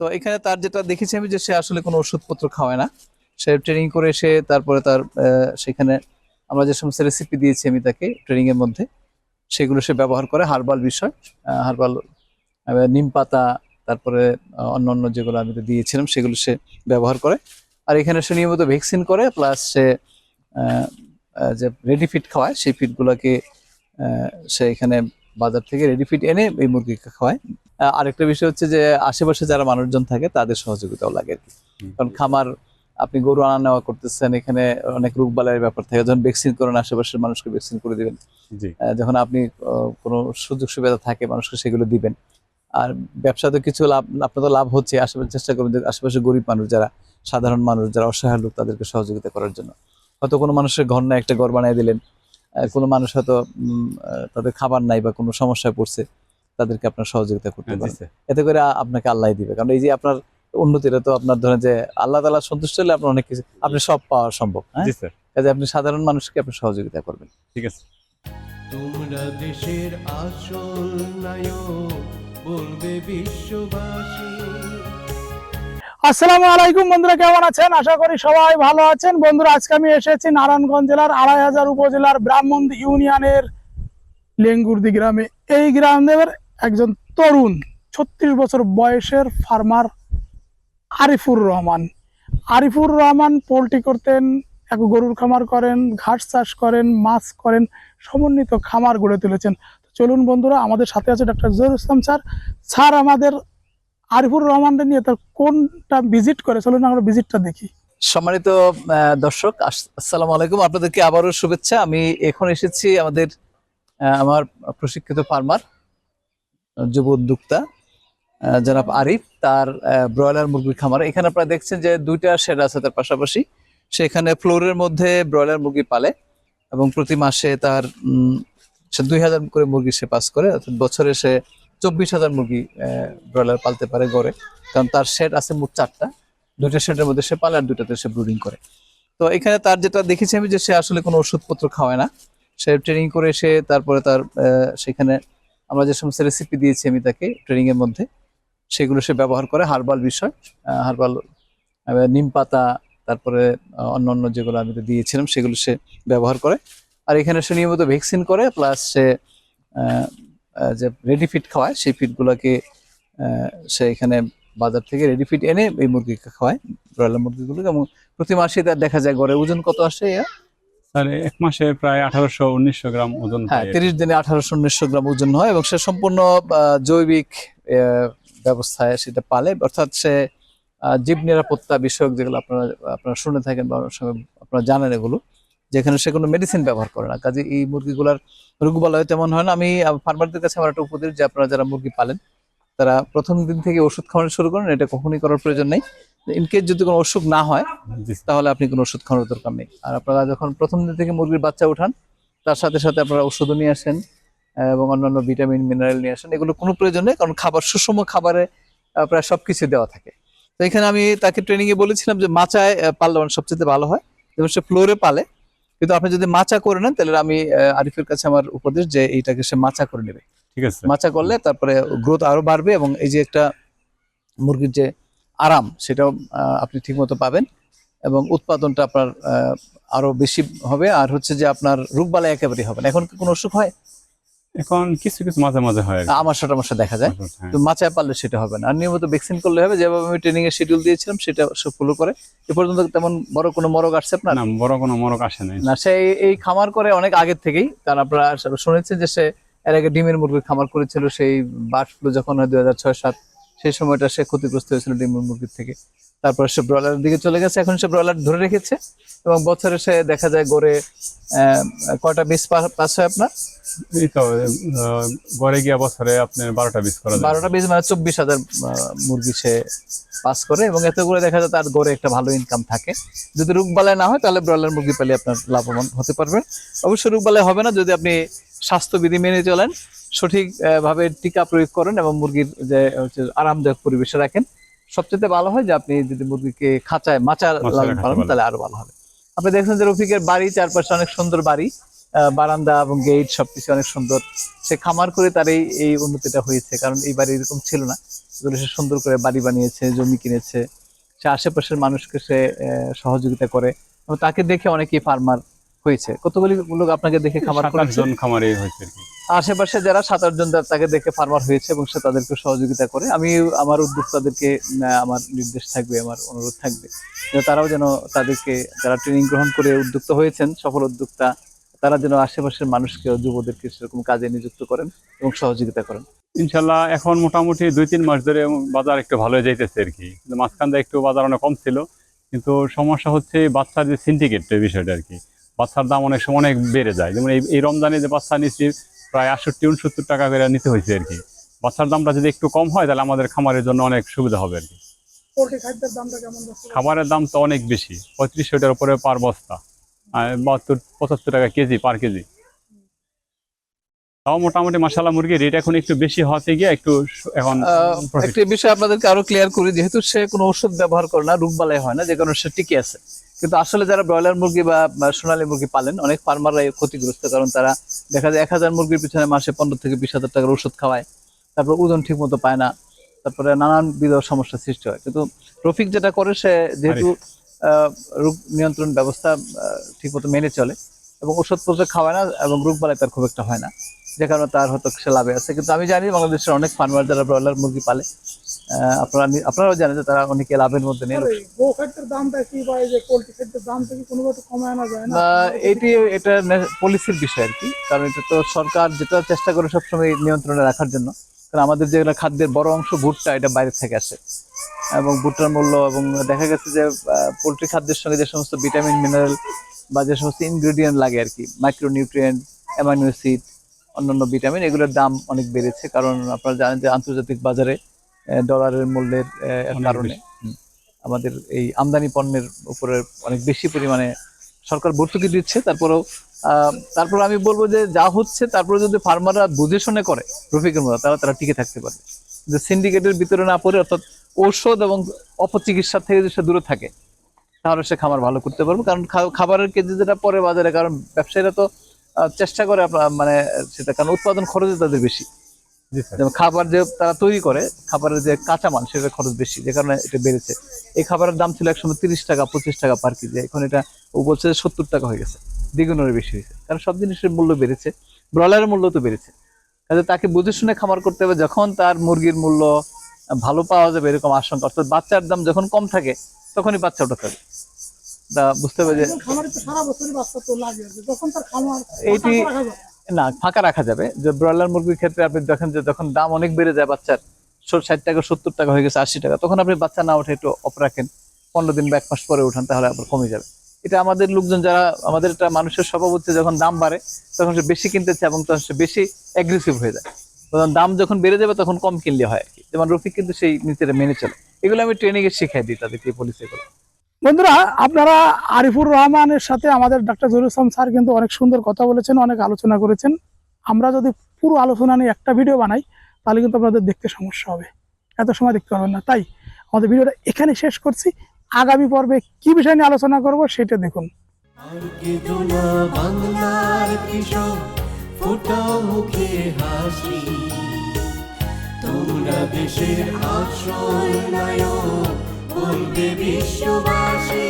তো এখানে তার যেটা দেখেছি আমি যে সে আসলে কোনো ওষুধপত্র খাওয়ায় না। সে ট্রেনিং করে এসে তারপরে তার সেখানে আমরা যে সমস্ত রেসিপি দিয়েছি আমি তাকে ট্রেনিং এর মধ্যে, সেগুলো সে ব্যবহার করে হার্বাল বিষয় হার্বাল নিম পাতা, তারপরে অন্য অন্য যেগুলো আমি তো দিয়েছিলাম সেগুলো সে ব্যবহার করে। আর এখানে সে নিয়মিত ভ্যাকসিন করে প্লাস সে যে রেডি ফিট খাওয়ায়, সেই ফিটগুলোকে সে এখানে বাজার থেকে রেডি ফিট এনে এই মুরগিকে খাওয়ায়। আরেকটা বিষয় হচ্ছে যে আশেপাশে যারা মানুষজন থাকে তাদের সহযোগিতাও লাগে আর কি। কারণ খামার আপনি গরু আনা নেওয়া করতেছেন এখানে অনেক রোগ বালাইয়ের ব্যাপার থাকে। যখন ভ্যাকসিন করেন আশেপাশের মানুষকে ভ্যাকসিন করে দিবেন। যখন আপনি কোনো সুযোগ সুবিধা থাকে মানুষকে সেগুলো দিবেন। আর ব্যবসা তো কিছু লাভ আপনার তো লাভ হচ্ছে। আশেপাশে চেষ্টা করবেন যে আশেপাশে গরিব মানুষ যারা সাধারণ মানুষ যারা অসহায় লোক তাদেরকে সহযোগিতা করার জন্য। হয়তো কোনো মানুষের ঘর না একটা ঘর বানিয়ে দিলেন। কোনো মানুষ হয়তো উম, তাদের খাবার নাই বা কোনো সমস্যায় পড়ছে। তাদেরকে আপনার সহযোগিতা করতে হ্যাঁ, পারেন। এতে করে আপনাকে আল্লাহ দিবে। কারণ এই যে আপনার উন্নতিটা তো আপনার ধরেন যে আল্লাহ তালা সন্তুষ্ট হলে আপনার অনেক কিছু আপনি সব পাওয়া সম্ভব হ্যাঁ? কাজে আপনি সাধারণ মানুষকে আপনি সহযোগিতা করবেন। ঠিক আছে। তোমরা দেশের আসল নায়ক বলবে বিশ্ববাসী। আসসালামু আলাইকুম বন্ধুরা কেমন আছেন? আশা করি সবাই ভালো আছেন। বন্ধুরা আজকে আমি এসেছি নারায়ণগঞ্জ জেলার আড়াই হাজার উপজেলার ব্রাহ্মণ ইউনিয়নের লেঙ্গুরদি গ্রামে। এই গ্রামের একজন তরুণ, ছত্রিশ বছর বয়সের ফার্মার আরিফুর রহমান। আরিফুর রহমান পোলট্রি করতেন, এক গরুর খামার করেন, ঘাস চাষ করেন, মাছ করেন, সমন্বিত খামার গড়ে তুলেছেন। চলুন বন্ধুরা, আমাদের সাথে আছে doctor Zahur Islam sir. Sir, আমাদের আরিফুর রহমানকে নিয়ে তার কোনটা ভিজিট করে? চলুন আমরা ভিজিটটা দেখি। সম্মানিত দর্শক, আস- আসসালামু আলাইকুম। আপনাদেরকে আবারও শুভেচ্ছা। আমি এখন এসেছি আমাদের আমার প্রশিক্ষিত ফার্মার। যুব উদ্যোক্তা জনাব আরিফ, তার ব্রয়লার মুরগির খামার। এখানে আপনারা দেখছেন যে দুইটা শেড আছে তার পাশাপাশি। সেখানে ফ্লোরের মধ্যে ব্রয়লার মুরগি পালে এবং প্রতি মাসে তার সে দুই হাজার করে মুরগি সে পাস করে, অর্থাৎ বছরে সে চব্বিশ হাজার মুরগি ব্রয়লার পালতে পারে গড়ে। কারণ তার শেড আছে মোট চারটা। দুইটা শেডের মধ্যে সে পালে আর দুইটাতে সে ব্রুডিং করে। তো এখানে তার যেটা দেখেছি আমি যে সে আসলে কোনো ওষুধপত্র খাওয়ায় না। সে ট্রেনিং করে সে, তারপরে তার সেখানে আমরা যে সমস্ত রেসিপি দিয়েছি আমি তাকে ট্রেনিং এর মধ্যে, সেগুলো সে ব্যবহার করে হার্বাল বিষয় হার্বাল নিম পাতা, তারপরে অন্য অন্য যেগুলো আমি তো দিয়েছিলাম, সেগুলো সে ব্যবহার করে। আর এখানে সে নিয়মিত ভ্যাকসিন করে প্লাস সে যে রেডি ফিট খাওয়ায়, সেই ফিটগুলোকে সে এখানে বাজার থেকে রেডি ফিট এনে এই মুরগিকে খাওয়ায় ব্রয়লার মুরগিগুলোকে। এবং প্রতি মাসে তার দেখা যায় গড়ে ওজন কত আসে স্যার এক মাসে প্রায় আঠারোশো উনিশশো গ্রাম ওজন হ্যাঁ তিরিশ দিনে আঠারোশো উনিশশো গ্রাম ওজন হয় এবং সে সম্পূর্ণ জৈবিক ব্যবস্থায় সেটা পালে। অর্থাৎ সে জীব নিরাপত্তা বিষয়ক যেগুলো আপনারা আপনারা শুনে থাকেন বা আপনারা জানেন এগুলো যেখানে সে কোনো মেডিসিন ব্যবহার করে না। কাজে এই মুরগিগুলার রোগবালয় তেমন হয় না। আমি ফার্মারদের কাছে আমার একটা উপদেশ যে আপনারা যারা মুরগি পালেন তারা প্রথম দিন থেকে ওষুধ খাওয়ানো শুরু করেন। এটা কখনই করার প্রয়োজন নেই। ইনকেস যদি কোনো অসুখ না হয় তাহলে আপনি কোনো ওষুধ খাওয়ানোর দরকার নেই। আর আপনারা যখন প্রথম দিন থেকে মুরগির বাচ্চা উঠান তার সাথে সাথে আপনারা ওষুধও নিয়ে আসেন এবং অন্যান্য ভিটামিন মিনারেল নিয়ে আসেন। এগুলো কোনো প্রয়োজন নেই কারণ খাবার সুষম খাবারে প্রায় সব কিছু দেওয়া থাকে। তো এখানে আমি তাকে ট্রেনিংয়ে বলেছিলাম যে মাচায় পাললে মানে সবচেয়ে ভালো হয়। যেমন সে ফ্লোরে পালে। কিন্তু আপনি যদি মাচা করে নেন তাহলে আমি আরিফের কাছে আমার উপদেশ যে এইটাকে সে মাচা করে নেবে। ঠিক আছে। মাচা করলে তারপরে গ্রোথ আরও বাড়বে এবং এই যে একটা মুরগির যে আরাম সেটাও আপনি ঠিকমতো পাবেন এবং উৎপাদনটা আপনার আহ, আরও বেশি হবে। আর হচ্ছে যে আপনার রোগবালাই একেবারেই হবে না। এখন কি কোনো অসুখ হয়? এখন কিছু কিছু মাঝে মাঝে হয় আমার সাথে আমার দেখা যায়। তো মাচায় পারলে সেটা হবে না। আর নিয়মিত ভ্যাকসিন করলে হবে। যেভাবে আমি ট্রেনিং এর শিডিউল দিয়েছিলাম সেটা সে ফলো করে। এ পর্যন্ত তেমন বড় কোনো মরক আসছে আপনার? না বড় কোনো মরক আসে নাই। না সে এই- খামার করে অনেক আগের থেকেই। কারণ আপনারা শুনেছেন যে সে এর আগে ডিমের মুরগির খামার করেছিল। সেই বার্ড ফ্লু যখন হয় দুই হাজার ছয় সাত সেই সময়টা সে ক্ষতিগ্রস্ত হয়েছিল ডিমুর মুরগির থেকে। তারপর সে ব্রয়লারের দিকে চলে গেছে। এখন সে ব্রয়লার ধরে রেখেছে এবং বছরে সে দেখা যায় গড়ে কয়টা পা- পাস হয় আপনার? গড়ে গিয়া বছরে আপনার বারোটা বিশ করা বারোটা বিষ মানে চব্বিশ হাজার মুরগি সে পাস করে এবং এতে করে দেখা যায় তার গড়ে একটা ভালো ইনকাম থাকে। যদি রোগবালায় না হয় তাহলে ব্রয়লার মুরগি পেলে আপনার লাভবান হতে পারবেন। অবশ্যই রোগবালায় হবে না যদি আপনি স্বাস্থ্যবিধি মেনে চলেন। সঠিক ভাবে টিকা প্রয়োগ করেন এবং মুরগির যে হচ্ছে আরামদায়ক পরিবেশে রাখেন। সবচেয়ে ভালো হয় যে আপনি যদি মুরগিকে খাঁচায় মাচা মাচায় লালন পালন। তাহলে আরও ভালো হবে। আপনি দেখছেন যে রফিকের বাড়ি চারপাশে অনেক সুন্দর বাড়ি। বারান্দা এবং গেট সবকিছু অনেক সুন্দর। সে খামার করে তার এই এই উন্নতিটা হয়েছে কারণ এই বাড়ি এরকম ছিল না। এগুলো সে সুন্দর করে বাড়ি বানিয়েছে জমি কিনেছে। সে আশেপাশের মানুষকে সে সহযোগিতা করে। এবং তাকে দেখে অনেকেই ফার্মার হয়েছে। কতগুলি লোক আপনাকে দেখে খামার জন খামারে হয়েছে আশেপাশে যারা সাত আটজন তাকে দেখে ফার্মার হয়েছে এবং সে তাদেরকে সহযোগিতা করে আমি আমার উদ্যোক্তাদেরকে আমার নির্দেশ থাকবে আমার অনুরোধ থাকবে তারাও যেন তাদেরকে যারা ট্রেনিং গ্রহণ করে উদ্যোক্তা হয়েছেন সফল উদ্যোক্তা তারা যেন আশেপাশের মানুষকে যুবদেরকে সেরকম কাজে নিযুক্ত করেন এবং সহযোগিতা করেন। ইনশাল্লাহ এখন মোটামুটি দুই তিন মাস ধরে বাজার একটু ভালো যাইতেছে আর কি। কিন্তু মাঝখান একটু বাজার অনেক কম ছিল কিন্তু সমস্যা হচ্ছে বাচ্চার যে সিন্ডিকেট বিষয়টা আর কি। বাচ্চার দাম অনেক সময় অনেক বেড়ে যায়। যেমন এই এই রমজানে যে বাচ্চা নিচ্ছি প্রায় আটষট্টি উনসত্তর টাকা করে নিতে হয়েছে আর কি। বাচ্চার দামটা যদি একটু কম হয় তাহলে আমাদের খামারের জন্য অনেক সুবিধা হবে আর কি। খাবারের দাম তো অনেক বেশি পঁয়ত্রিশশো টাকার উপরে পার বস্তা আর বাহাত্তর পঁচাত্তর টাকা কেজি পার কেজি। তাও মোটামুটি মশালা মুরগির রেট এখন একটু বেশি হতে গিয়ে একটু এখন একটি বিষয় আপনাদেরকে আরও ক্লিয়ার করি যেহেতু সে কোনো ওষুধ ব্যবহার করে না রোগবালাই হয় না যে কারণে সে টিকে আছে। কিন্তু আসলে যারা ব্রয়লার মুরগি বা সোনালী মুরগি পালেন অনেক ফার্মাররা ক্ষতিগ্রস্ত কারণ তারা দেখা যায় এক হাজার মুরগির পিছনে মাসে পনেরো থেকে বিশ হাজার টাকার ওষুধ খাওয়ায়। তারপর ওজন ঠিক মতো পায় না। তারপরে নানান বিধ সমস্যার সৃষ্টি হয়। কিন্তু রফিক যেটা করে সে যেহেতু আহ, রোগ নিয়ন্ত্রণ ব্যবস্থা ঠিক মতো মেনে চলে এবং ওষুধপত্র খাওয়ায় না এবং রোগ বালাই তার খুব একটা হয় না। যে কারণে তার হয়তো সে লাভে আছে। কিন্তু আমি জানি বাংলাদেশের অনেক ফার্মার যারা ব্রয়লার মুরগি পালে আপনারা আপনারাও জানেন যে তারা অনেকে লাভের মধ্যে নেই। যে এটি এটা পলিসির বিষয় আর কি। কারণ এটা তো সরকার যেটা চেষ্টা করে সবসময় নিয়ন্ত্রণে রাখার জন্য। কারণ আমাদের যেগুলো খাদ্যের বড় অংশ ভুট্টা এটা বাইরে থেকে আসে। এবং ভুট্টার মূল্য এবং দেখা গেছে যে পোলট্রি খাদ্যের সঙ্গে যে সমস্ত ভিটামিন মিনারেল বা যে সমস্ত ইনগ্রেডিয়েন্ট লাগে আর কি মাইক্রোনিউট্রিয়েন্ট অ্যামাইনো অ্যাসিড অন্যান্য ভিটামিন এগুলোর দাম অনেক বেড়েছে কারণ আপনারা জানেন যে আন্তর্জাতিক বাজারে ডলারের মূল্যের কারণে। আমাদের এই আমদানি পণ্যের উপরে অনেক বেশি পরিমাণে সরকার ভর্তুকি দিচ্ছে তারপরেও তারপর আমি বলব যে যা হচ্ছে তারপরে যদি ফার্মাররা বুঝে শুনে করে রফিকের মতো তারা তারা টিকে থাকতে পারবে। যে সিন্ডিকেটের ভিতরে না পড়ে অর্থাৎ ঔষধ এবং অপচিকিৎসা থেকে যদি সে দূরে থাকে তাহলে সে খাবার ভালো করতে পারবে। কারণ খাবারের কেজি যেটা পরে বাজারে কারণ ব্যবসায়ীরা তো চেষ্টা করে আপনার মানে সেটা কারণ উৎপাদন খরচ তাদের বেশি। যেমন খাবার যে তারা তৈরি করে খাবারের যে কাঁচামাল সেটা খরচ বেশি যে কারণে এটা বেড়েছে। এই খাবারের দাম ছিল একসময় তিরিশ টাকা পঁচিশ টাকা পার কেজি এখন এটা ও বলছে সত্তর টাকা হয়ে গেছে দ্বিগুণের বেশি হয়েছে। কারণ সব জিনিসের মূল্য বেড়েছে ব্রয়লারের মূল্য তো বেড়েছে। কাজে তাকে বুঝে শুনে খামার করতে হবে যখন তার মুরগির মূল্য ভালো পাওয়া যাবে এরকম আশঙ্কা অর্থাৎ বাচ্চার দাম যখন কম থাকে তখনই বাচ্চা ওঠাতে হবে। তা বুঝতে এইটি-। না ফাঁকা রাখা যাবে। যে ব্রয়লার মুরগির ক্ষেত্রে আপনি দেখেন যে যখন দাম অনেক বেড়ে যায় বাচ্চার ষাট টাকা সত্তর টাকা হয়ে গেছে আশি টাকা তখন আপনি বাচ্চা না উঠে একটু অফ রাখেন। পনেরো দিন বা এক মাস পরে উঠান তাহলে আবার কমে যাবে। এটা আমাদের লোকজন যারা আমাদের এটা মানুষের স্বভাব হচ্ছে যখন দাম বাড়ে তখন সে বেশি কিনতে চায় এবং তখন সে বেশি অ্যাগ্রেসিভ হয়ে যায়। তখন দাম যখন বেড়ে যাবে তখন কম কিনলে হয় আর কি। যেমন রফিক কিন্তু সেই নীতিটা মেনে চলে। এগুলো আমি ট্রেনিং এ শিখাই দিই তাদেরকে এই পলিসিগুলো বন্ধুরা, আপনারা আরিফুর রহমানের সাথে আমাদের ডাক্তার জহুরুল ইসলাম স্যার কিন্তু অনেক সুন্দর কথা বলেছেন, অনেক আলোচনা করেছেন। আমরা যদি পুরো আলোচনা নিয়ে একটা ভিডিও বানাই, তাহলে কিন্তু আপনাদের দেখতে সমস্যা হবে। এত সময় দেখতে পারবেন না। তাই আমাদের ভিডিওটা এখানে শেষ করছি। আগামী পর্বে কি বিষয় নিয়ে আলোচনা করব সেটা দেখুন। দেশের বলবে বিশ্ববাসী।